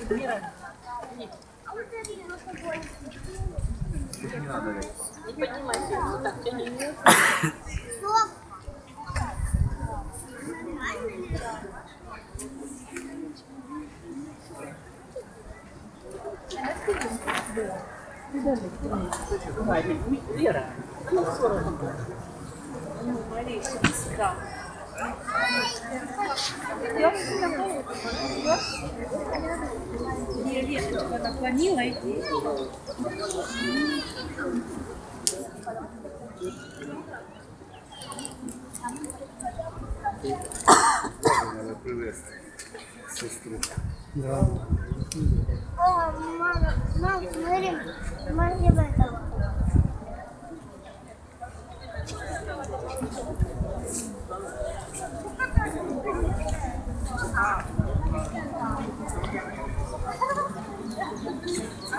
Не надо Не поднимайся, вот так тяни. Вера, ну, сорок. Ну, Мария, сюда наклонила и Надо привезти сестру. О, мама, мам, смотри, смотри в это.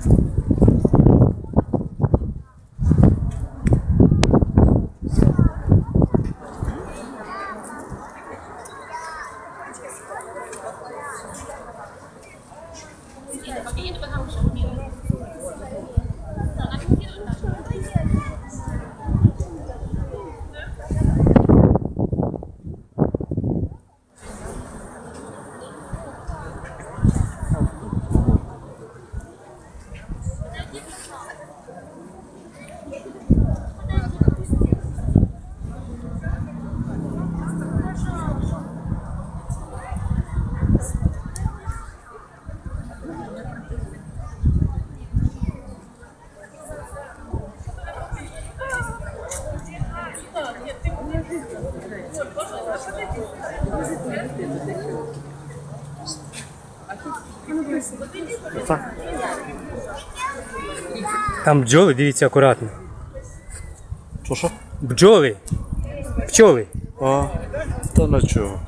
Ini pakai ini pakai harus Там бджоли, дивіться акуратно. Що що? Бджоли. Пчоли. А, та на чого?